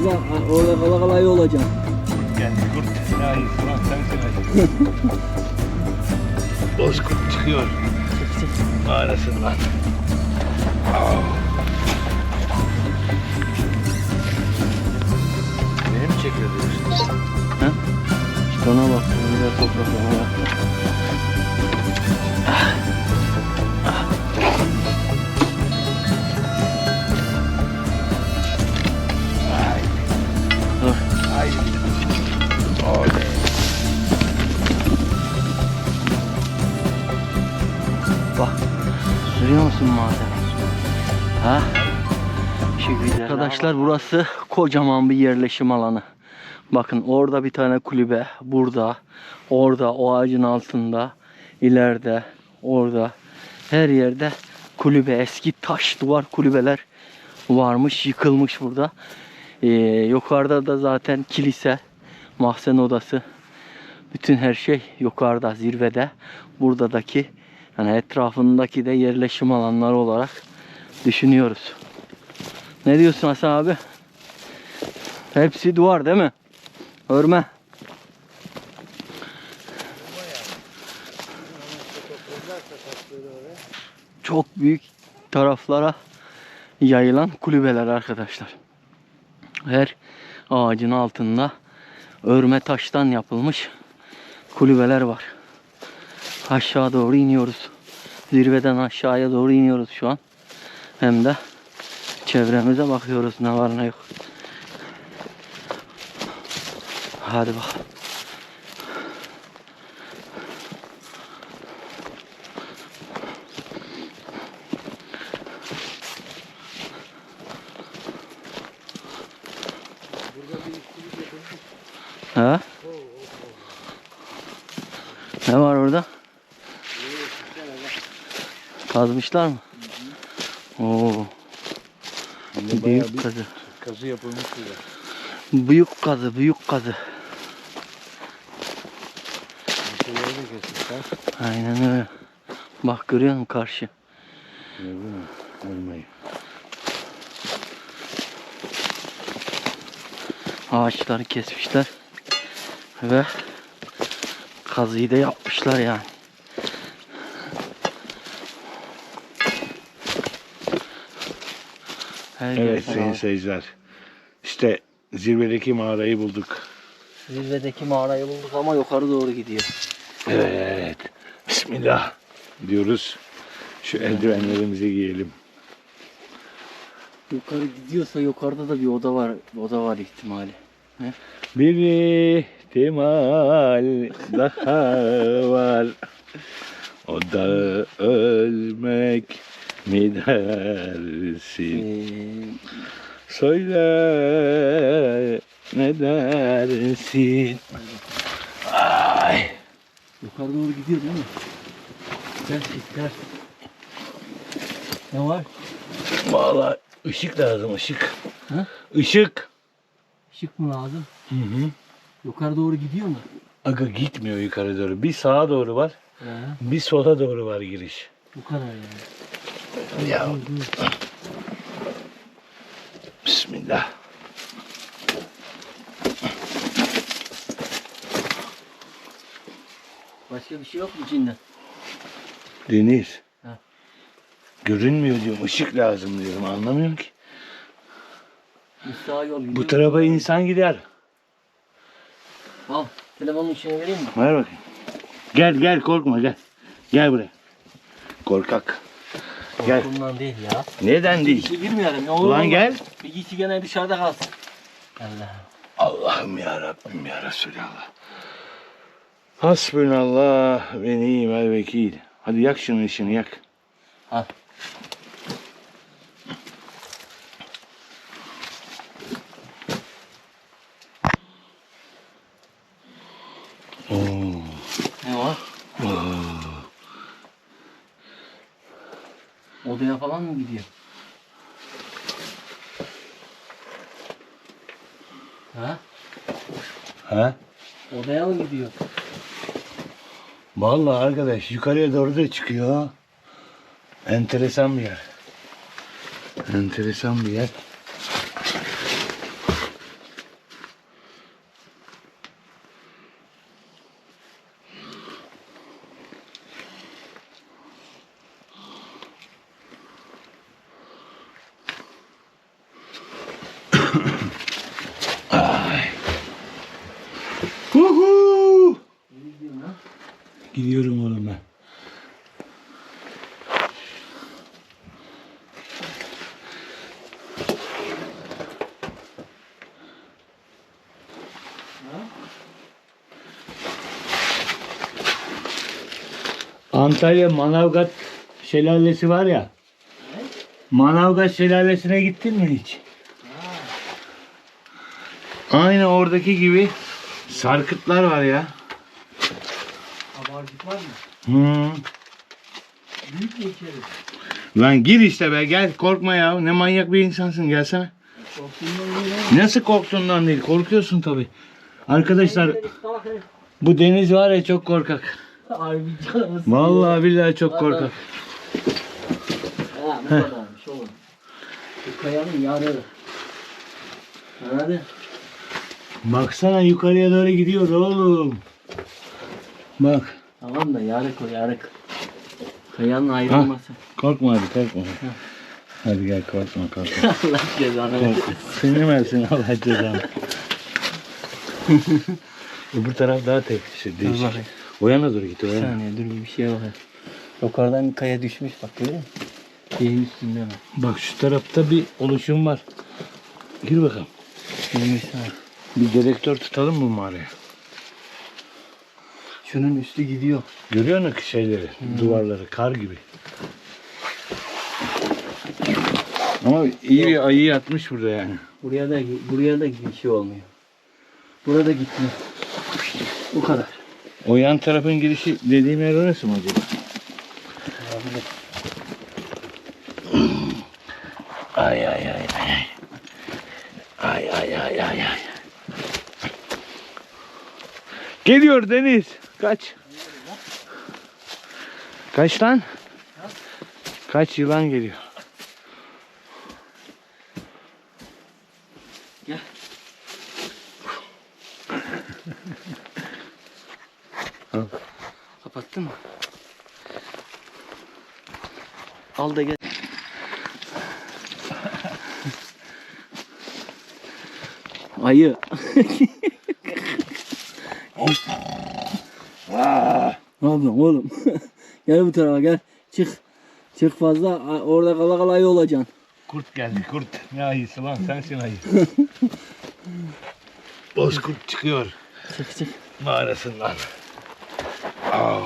Ha, orada kala kala iyi olacak. Yani kurt ya insan sensin Bozkurt çıkıyor mağarasından. Beni mi çekiyor diyorsun? İşte ona bak. Bir de topraklama bak. Sürüyor musun maden? Ha? Şu. Arkadaşlar burası kocaman bir yerleşim alanı. Bakın orada bir tane kulübe, burada, orada o ağacın altında, ileride, orada, her yerde kulübe, eski taş duvar kulübeler varmış, yıkılmış burada. Ee, yukarıda da zaten kilise, mahzen odası, bütün her şey yukarıda, zirvede. Buradaki, yani etrafındaki de yerleşim alanları olarak düşünüyoruz. Ne diyorsun Hasan abi? Hepsi duvar değil mi? Örme. Çok büyük taraflara yayılan kulübeler arkadaşlar. Her ağacın altında örme taştan yapılmış kulübeler var. Aşağı doğru iniyoruz. Zirveden aşağıya doğru iniyoruz şu an. Hem de çevremize bakıyoruz ne var ne yok. Hadi bak. Ha? Ne var orada? Kazmışlar mı? Oo. Büyük kazı. Kazı yapılmış burada. Büyük kazı, büyük kazı. Şeyleri de kesmişler. Aynen öyle. Bak görüyor musun karşı? Gördün mü? Ölmeyi. Ağaçları kesmişler. Ve kazıyı da yapmışlar yani. Evet sayın ağaç. seyirciler. İşte zirvedeki mağarayı bulduk. Zirvedeki mağarayı bulduk ama yukarı doğru gidiyor. Evet. Bismillah diyoruz. Şu eldivenlerimizi giyelim. Yukarı gidiyorsa yukarıda da bir oda var. Oda var ihtimali. Bir ihtimal daha var. O da ölmek dersin? Ee, Söyle ne dersin? Ay. yukarı doğru gidiyor değil mi? Ters git ters. Ne var? Vallahi ışık lazım ışık. Hı? Işık. Işık mı lazım? Hı hı. Yukarı doğru gidiyor mu? Aga gitmiyor yukarı doğru. Bir sağa doğru var, He, bir sola doğru var giriş. bu kadar yani. Ya. Bismillah. Başka bir şey yok mu içinde? Deniz. Ha. Görünmüyor diyorum. ışık lazım diyorum. Anlamıyorum ki. Yol gidiyor. Bu tarafa insan gider. Al. Telefonun içine vereyim mi? Ver bakayım. Gel gel korkma gel. Gel buraya. Korkak. Gel. Bundan değil ya. Neden değil? İçi girmeyelim. Ne olur Ulan olmaz. gel. Bir git gene dışarıda kalsın. Allah. Allah'ım ya Rabbim ya Resulallah. Hasbunallah ve ni'mel vekil. Hadi yak şunun ışığını yak. Al. Oo. Ne var? Odaya falan mı gidiyor? Ha? Ha? Odaya mı gidiyor? Vallahi arkadaş yukarıya doğru da çıkıyor. Enteresan bir yer. Enteresan bir yer. Huhu! Gidiyorum oğlum ben. Antalya Manavgat şelalesi var ya. Manavgat şelalesine gittin mi hiç? Aynı oradaki gibi sarkıtlar var ya. Kabarcık var mı? Hmm. Büyük mü içeri? Lan gir işte be gel korkma ya. Ne manyak bir insansın gelsene. Korktuğundan değil Nasıl korktuğundan değil korkuyorsun tabi. Arkadaşlar bu deniz var ya çok korkak. Harbi sıkıyor. Vallahi billahi çok korkak. Ha bu kadarmış oğlum. Bu kayanın yarı. Anladın? Baksana yukarıya doğru gidiyor oğlum. Bak. Tamam da yarık o yarık. Kayanın ayrılması. Korkma hadi korkma. Hadi gel korkma korkma. Allah cezanı versin. Seni versin Allah cezanı. Öbür taraf daha tehlikeli. Dur Değişik. bakayım. O yana doğru git o Bir yana. saniye dur bir şey var. Yukarıdan bir kaya düşmüş bak görüyor musun? Şeyin üstünde mi? Bak şu tarafta bir oluşum var. Gir bakalım. Düşmüş ha. Bir dedektör tutalım mı mağaraya? Şunun üstü gidiyor. Görüyor musun şeyleri, duvarları, kar gibi. Ama iyi bir ayı yatmış burada yani. Buraya da buraya da bir şey olmuyor. Burada gitmiyor. Bu kadar. O yan tarafın girişi dediğim yer orası mı acaba? Olabilir. Ay ay ay ay. Ay ay ay ay ay. Geliyor Deniz. Kaç. Kaç lan? Kaç yılan geliyor. Kapattın mı? Al da gel. Ayı. ne yapıyorsun oğlum? gel bu tarafa gel. Çık. Çık fazla. Orada kala kala ayı olacaksın. Kurt geldi kurt. Ne ayısı lan sensin ayı. Bozkurt çıkıyor Çık çık. mağarasından. Au.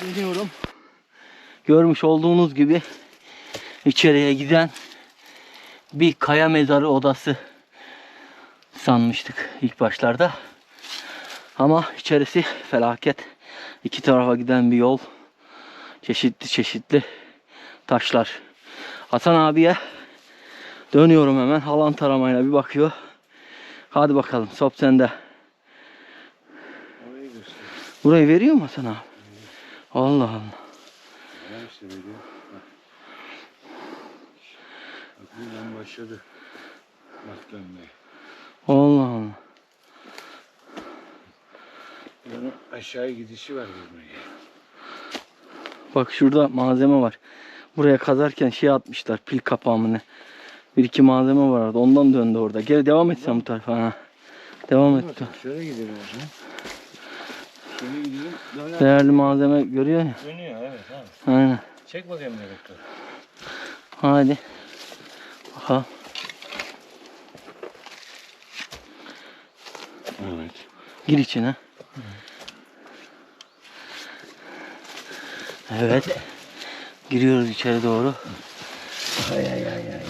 Dönüyorum. Görmüş olduğunuz gibi içeriye giden bir kaya mezarı odası sanmıştık ilk başlarda. Ama içerisi felaket. İki tarafa giden bir yol. Çeşitli çeşitli taşlar. Hasan abiye dönüyorum hemen. Halan taramayla bir bakıyor. Hadi bakalım sop sende. Burayı veriyor mu Hasan abi? Allah Allah. Buradan başladı. Bak. Allah Allah. Bunun aşağıya gidişi var görmeye. Bak şurada malzeme var. Buraya kazarken şey atmışlar pil kapağı mı ne. Bir iki malzeme var orada. Ondan döndü orada. Gel devam et sen bu tarafa. Ha. Devam et. Şöyle gidelim zaman. Şöyle gidelim. Döner. Değerli malzeme görüyor ya. Dönüyor evet. evet. Aynen. Çek bakayım dedektörü. Hadi. Bakalım. Evet. Gir içine. Evet. Giriyoruz içeri doğru. Ay ay ay ay.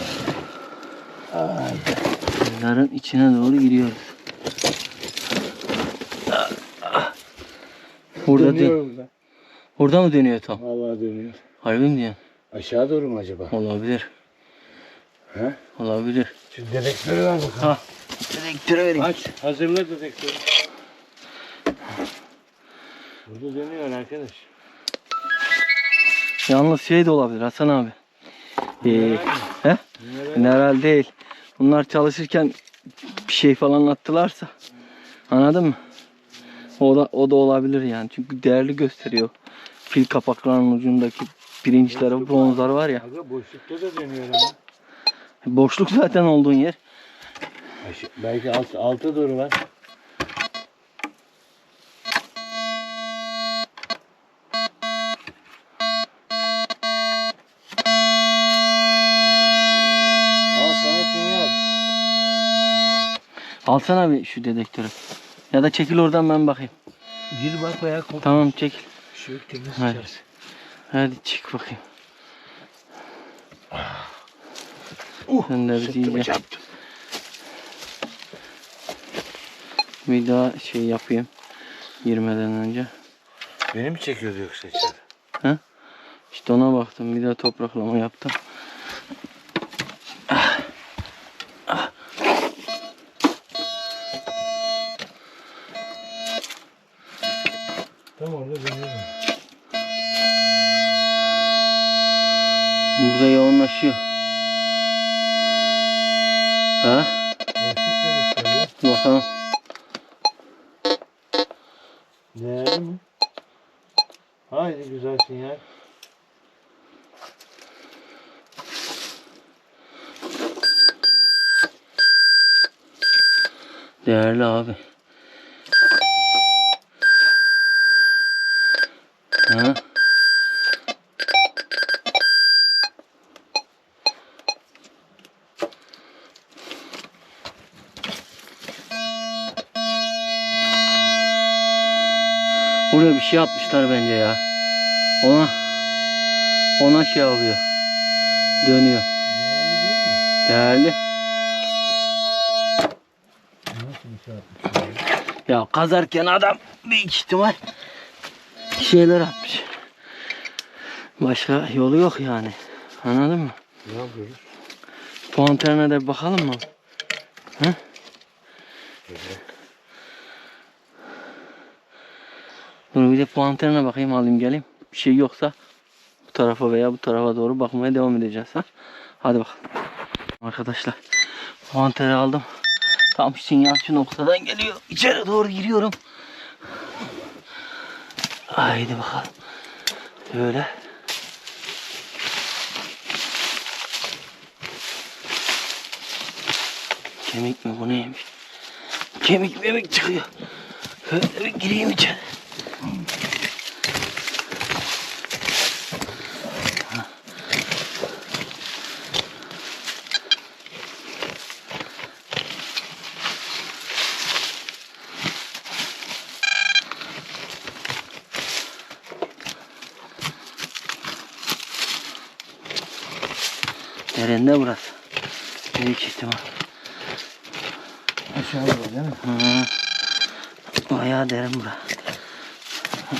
Mezarın içine doğru giriyoruz. Burada dön. Dönüyor burada. Burada mı dönüyor tam? Vallahi dönüyor. Harbi mi diyorsun? Aşağı doğru mu acaba? Olabilir. He? Olabilir. Şu dedektörü ver bakalım. Ha. Direktörü vereyim. Aç. Hazırla dedektörü. Burada dönüyor arkadaş. Yalnız şey de olabilir Hasan abi. Ee, he? Mineral. Mineral değil. Bunlar çalışırken bir şey falan attılarsa. Anladın mı? O da, o da olabilir yani. Çünkü değerli gösteriyor. Fil kapaklarının ucundaki pirinçleri, bronzlar var ya. Aga boşlukta da dönüyor ama. Boşluk zaten olduğun yer. Aşı- Belki alt, alta doğru var. Alsana bir şu dedektörü. Ya da çekil oradan ben bakayım. Gir bak veya kop. Tamam çekil. Bir yok temiz Hadi. içerisi. Hadi çık bakayım. Uh, Sen de bir sırtıma iyice- çarptı. Bir daha şey yapayım. Girmeden önce. Beni mi çekiyordu yoksa içeri? İşte ona baktım. Bir daha topraklama yaptım. Buraya bir şey atmışlar bence ya. Ona ona şey yapıyor. Dönüyor. Değerli? Ya kazarken adam büyük ihtimal şeyler atmış. Başka yolu yok yani. Anladın mı? Ne yapıyoruz? Bir bakalım mı? Hı? De puanterine bakayım alayım geleyim. Bir şey yoksa bu tarafa veya bu tarafa doğru bakmaya devam edeceğiz. Ha? Hadi bakalım. Arkadaşlar puanteri aldım. Tam sinyal şu noktadan geliyor. İçeri doğru giriyorum. Haydi bakalım. Böyle. Kemik mi bu neymiş? Kemik memik çıkıyor. Şöyle bir gireyim içeri. Derinde burası. Büyük ihtimal. Aşağı doğru değil mi? Hı. Bayağı derin bura.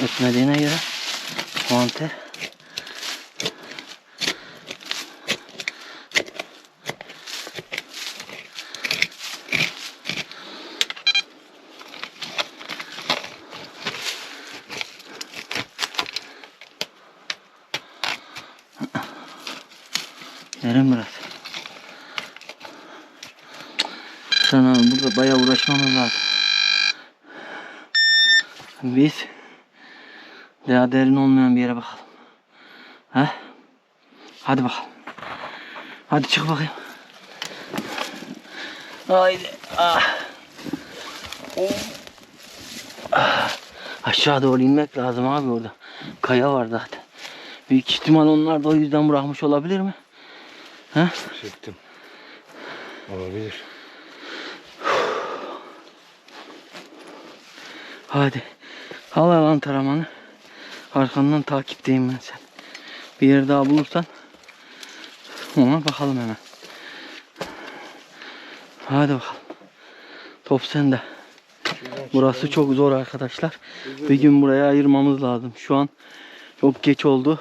Ötmediğine göre monter. Derin burası. Sana burada bayağı uğraşmamız lazım. Biz daha derin olmayan bir yere bakalım. He? Hadi bakalım. Hadi çık bakayım. Haydi. Ah. Ah. Aşağı doğru inmek lazım abi orada. Kaya var zaten. Büyük ihtimal onlar da o yüzden bırakmış olabilir mi? He? Çektim. Olabilir. Hadi. Al alan taramanı. Arkandan takipteyim ben sen. Bir yer daha bulursan ona bakalım hemen. Hadi bakalım. Top sende. Burası çok zor arkadaşlar. Bir gün buraya ayırmamız lazım. Şu an çok geç oldu.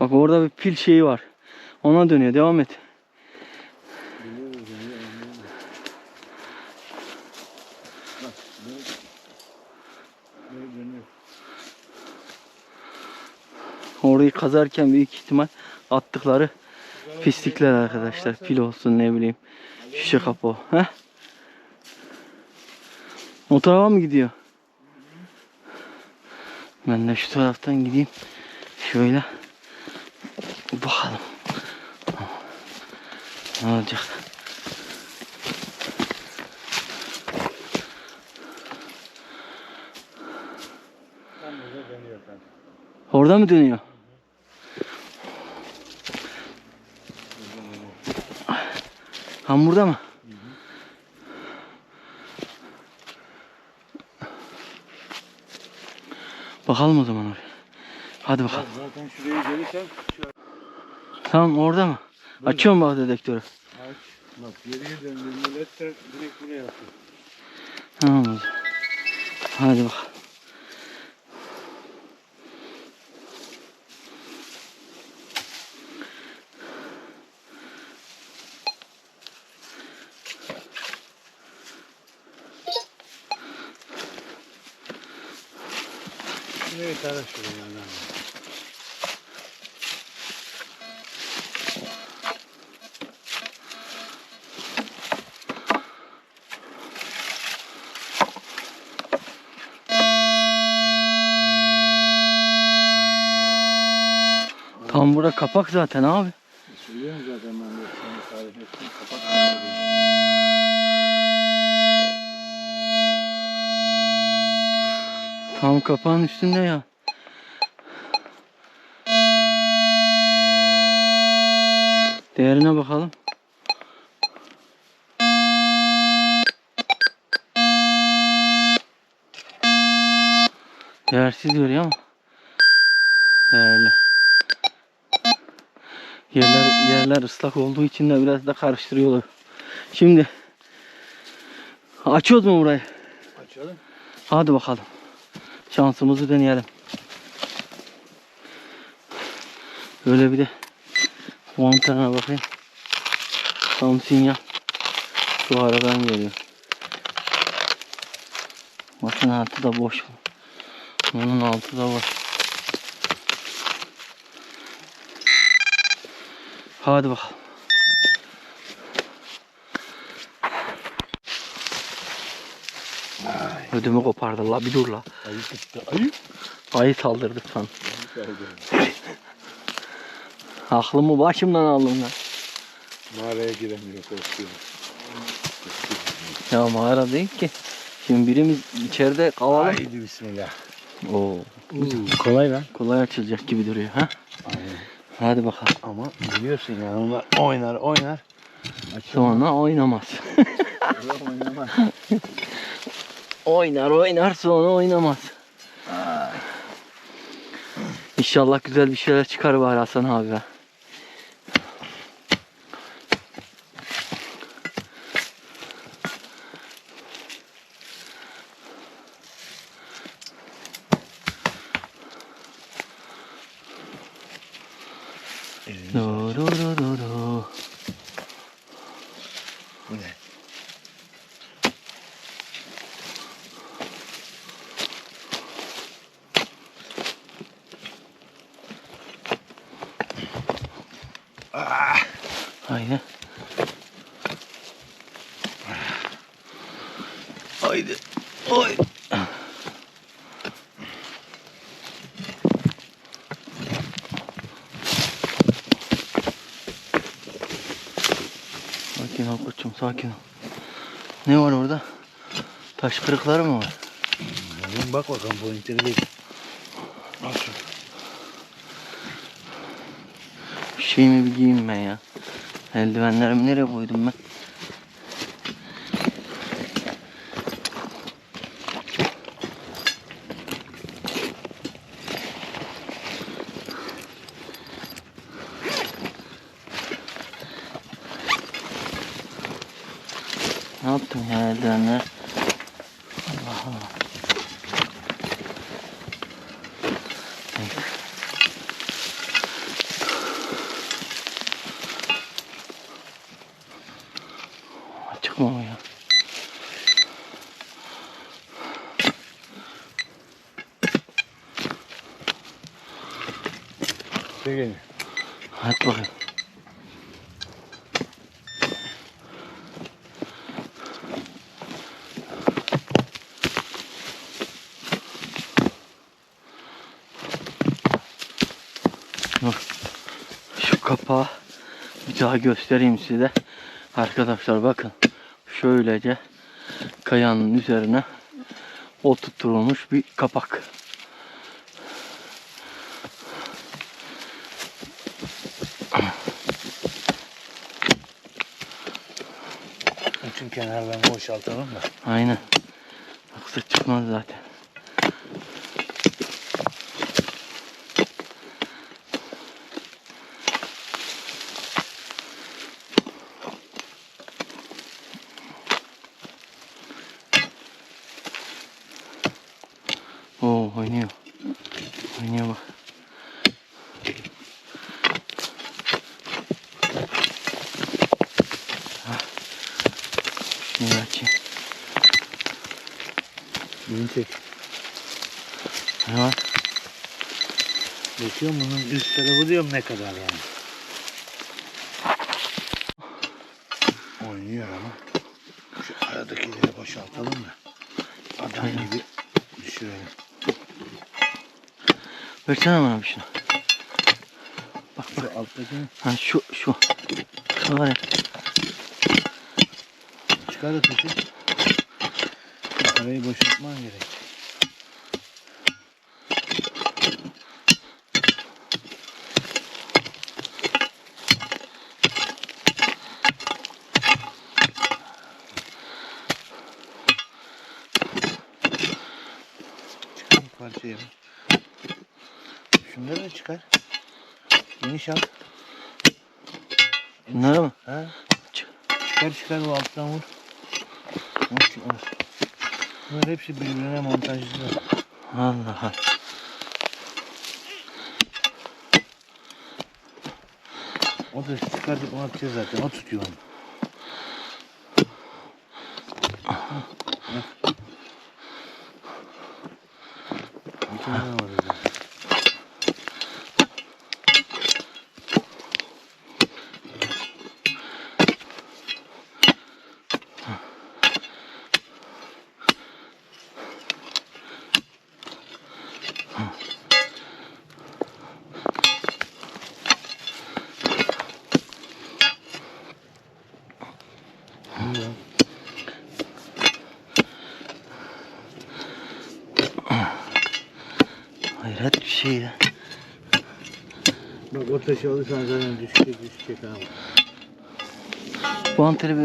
Bak orada bir pil şeyi var. Ona dönüyor. Devam et. Orayı kazarken büyük ihtimal attıkları pislikler arkadaşlar. Pil olsun ne bileyim. Şişe kapı. Heh. O tarafa mı gidiyor? Ben de şu taraftan gideyim. Şöyle. Bakalım. Ne olacak? Orada mı dönüyor? Ham burada mı? Bakalım o zaman oraya. Hadi bakalım. Zaten şuraya gelirsen Tamam orada mı? Açıyorum bak dedektörü. aç. Bak geriye döndüğünde letter direkt buraya atıyor. Tamam. Hadi bak. Şuraya tara Tam bura kapak zaten abi. Söylüyorum zaten ben de sana tarif ettim. Kapat. Tam kapağın üstünde ya. Değerine bakalım. Değersiz diyor ama değerli. Yerler, yerler ıslak olduğu için de biraz da karıştırıyorlar. Şimdi açıyoruz mu burayı? Açalım. Hadi bakalım. Şansımızı deneyelim. Böyle bir de montanına bakayım. Tam sinyal. Şu aradan geliyor. Bakın altı da boş. Onun altı da var. Hadi bakalım. Ödümü kopardı la bir dur la. Ayı tuttu. Ayı. Ayı saldırdı. Ayı Aklımı başımdan aldın lan. Mağaraya giremiyor korkuyor. Ya mağara değil ki. Şimdi birimiz içeride kalalım. Haydi bismillah. Oo, kolay lan. kolay açılacak gibi duruyor ha. Hadi bakalım. Ama biliyorsun yani onlar oynar oynar. Sonra oynamaz. oynamaz. oynar oynar sonra oynamaz. İnşallah güzel bir şeyler çıkar bari Hasan abi. ロロロロ sakin ol. Ne var orada? Taş kırıkları mı var? Oğlum bak bakalım değil. Al şunu. Bir şeyimi bir giyeyim ben ya. Eldivenlerimi nereye koydum ben? Ne yaptım ya eldivenler? Allah Allah. Neyse. Açık mı o ya? Çekil. Hadi bakayım. Dur. Şu kapağı Bir daha göstereyim size. Arkadaşlar bakın. Şöylece kayanın üzerine oturtulmuş bir kapak. Bütün kenarlarını boşaltalım da. Aynen. Yoksa çıkmaz zaten. Oo oynuyor. Oynuyor bak. Ah. Şimdi açayım. Beni çek. Ne var? Bakıyorum bunun üst tarafı diyorum ne kadar yani. Oynuyor ama. Şu aradakileri boşaltalım da. Adam gibi düşürelim. Versene bana bir şunu. Şu alttakini Ha şu şu. Şu var ya. çıkar ötesi. Arayı boşaltman gerek. Parçayı. Şunları da çıkar. Geniş al. Bunları mı? Ha? Çık. Çıkar çıkar o alttan. Vur çıkar. Bunlar hepsi birbirine montajlı. Allah Allah. O da çıkartıp onu atacağız zaten. O tutuyor onu. Bak. Bir tane daha var orada. Bilmiyorum. Hayret bir şey ya. Bak o taşı alırsan zaten düşecek düşecek abi. Bu anteni bir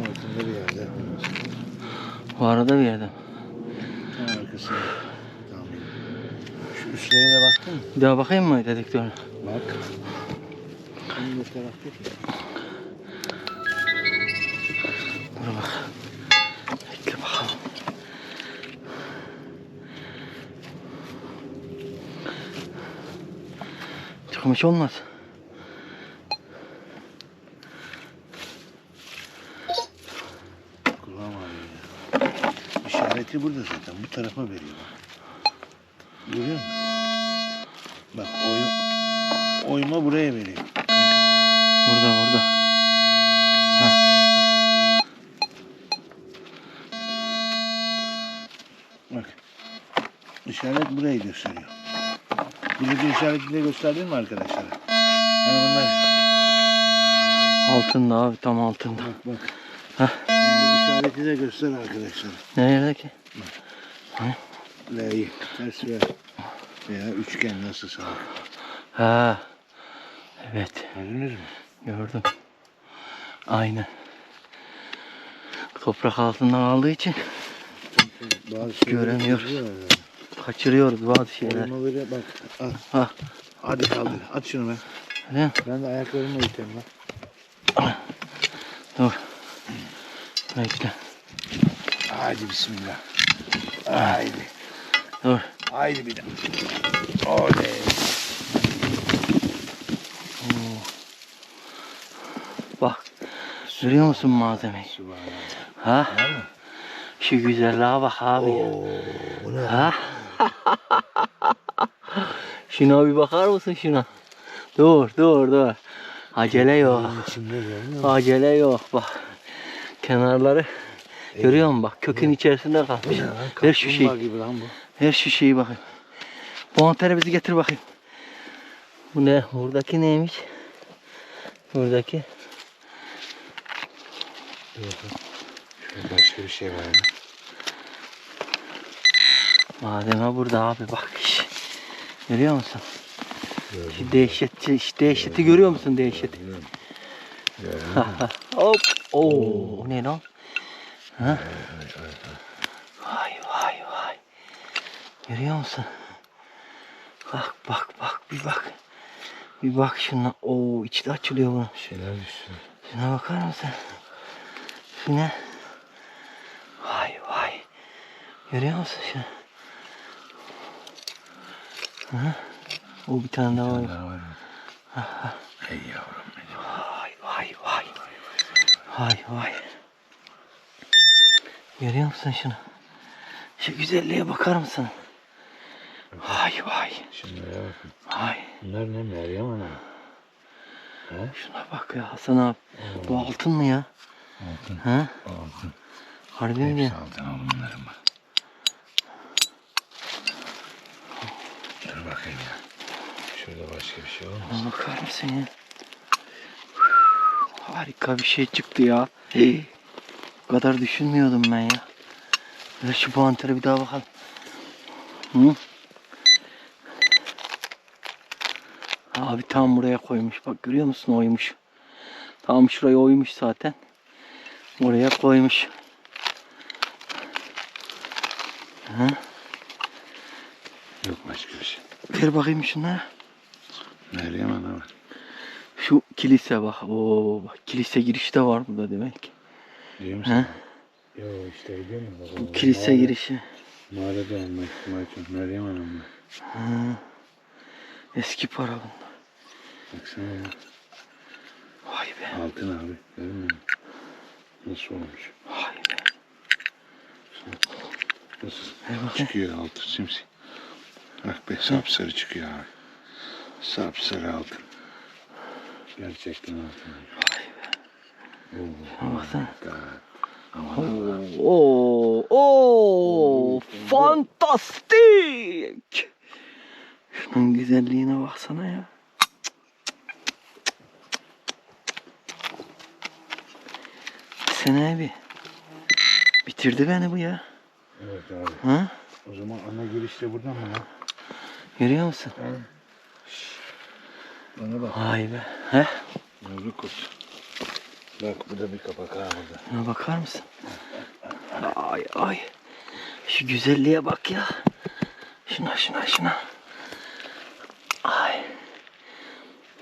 altında bir yerde. Bu arada bir yerde. Tam arkasında. Tamam. Şu üstlere de baktın mı? Bir daha bakayım mı dedektörüne? Bak. Şimdi bu tarafta. Dur bak. Çıkmış olmaz. Kulağım ağrıyor. İşareti burada zaten. Bu tarafa veriyor. Görüyor musun? Bak oyun, oyma buraya veriyor. Burada burada. Bak. İşaret burayı gösteriyor. Buradaki işareti de gösterdin mi arkadaşlara? Yani bunlar Altında abi tam altında. bak bak. Heh. İşareti de göster arkadaşlara. Nerede ki? L'yi ters ver. Veya üçgen nasıl sağ. Ha. Evet. Gördünüz mü? Gördüm. Aynen. Toprak altından aldığı için Bazı şeyleri Göremiyoruz. Kaçırıyoruz bazı şeyler. Oymaları bak. Al. Ha. Hadi kaldır. At şunu ben. Mi? Ben de ayaklarımla iteyim bak. Dur. Bekle. Haydi bismillah. Haydi. Dur. Haydi bir daha. Oley. Bak. Görüyor musun malzemeyi? Ha? Şu güzelliğe bak abi. ya. Oo, ne? Ha? Şuna bir bakar mısın şuna? Dur dur dur. Acele yok. Acele yok bak. Kenarları Görüyor musun bak kökün içerisinde kalmış. Ver şu şeyi. Ver şu şeyi bakayım. Bu antere bizi getir bakayım. Bu ne? Buradaki neymiş? Buradaki. Başka bir şey var mı? Malzeme burada abi bak. iş. Görüyor musun? Şu dehşetçi, şu dehşeti görüyor musun dehşeti? Hop. Oo, o ne lan? Ha? Vay vay vay. Görüyor musun? Bak bak bak bir bak. Bir bak şuna. Oo içi de açılıyor bunun. Şeyler düştü. Şuna bakar mısın? Şu ne? Vay vay. Görüyor musun şunu? Hı? O bir tane daha var. Var? Ey yavrum benim. Vay vay vay. Vay vay. Görüyor musun şunu? Şu güzelliğe bakar mısın? Vay vay. Şunlara bakın. Vay. Bunlar ne Meryem Ana? Şuna bak ya Hasan abi. Bu altın mı ya? Altın. Ha? Altın. Harbi mi? Hepsi altın al bunların bak. Bakayım ya. Şurada başka bir şey? Buna bakar mısın ya? Harika bir şey çıktı ya. Hey. Bu kadar düşünmüyordum ben ya. Ver şu pantere bir daha bakalım. Hı? Abi tam buraya koymuş. Bak görüyor musun oymuş. Tam şuraya oymuş zaten. Oraya koymuş. Hı? Yok başka bir şey. Ver bakayım şunları. Meryem Ana var. Şu kilise bak. Oo bak kilise girişi de var burada demek ki. Diyor He? Yok işte mu? Bak, Bu kilise girişi. Mağarada olma ihtimali çok. Meryem Ana mı? Ha. Eski para bunlar. Baksana ya. Vay be. Altın abi. Görmüyor musun? Nasıl olmuş? Vay be. Nasıl? Bakayım. Çıkıyor altın simsi. Bak be sapsarı çıkıyor abi. Sapsarı altın. Gerçekten altın. Vay be. Oo. Şuna baksana. Aman Oo, oo, fantastik. Şunun güzelliğine baksana ya. Sen abi. Bitirdi beni bu ya. Evet abi. Ha? O zaman ana girişte buradan mı lan? Görüyor musun? Bana bak. Vay be. He? Yavru kurt. Bak bu da bir kapak ha burada. Şuna bakar mısın? Ay ay. Şu güzelliğe bak ya. Şuna şuna şuna. Ay.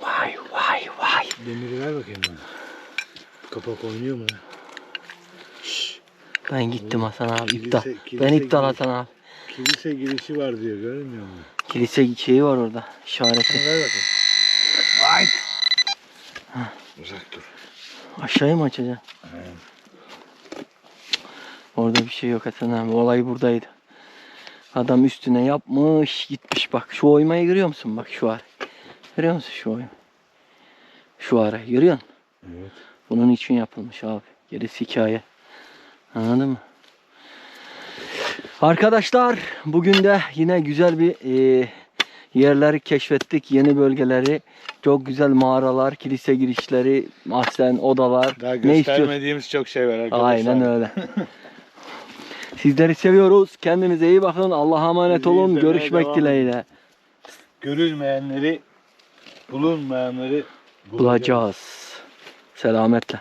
Vay vay vay. Demiri ver bakayım bana. Kapak oynuyor mu lan? Ben gittim Hasan abi iptal. Kilise- Ben iptal. Hasan abi. Kilise girişi var diyor görmüyor musun? Kilise şeyi var orada. işareti. Ver bakayım. Ay. Uzak dur. Aşağıya mı açacaksın? Orada bir şey yok Hasan abi. Olay buradaydı. Adam üstüne yapmış gitmiş bak. Şu oymayı görüyor musun? Bak şu ara. Görüyor musun şu oymayı? Şu ara görüyor musun? Evet. Bunun için yapılmış abi. Gerisi hikaye. Anladın mı? Arkadaşlar bugün de yine güzel bir e, yerleri keşfettik. Yeni bölgeleri. Çok güzel mağaralar, kilise girişleri, mahzen, odalar. Daha ne göstermediğimiz çok şey var arkadaşlar. Aynen öyle. Sizleri seviyoruz. Kendinize iyi bakın. Allah'a emanet Bizi olun. Görüşmek dileğiyle. Görülmeyenleri, bulunmayanları Bulacağız. Selametle.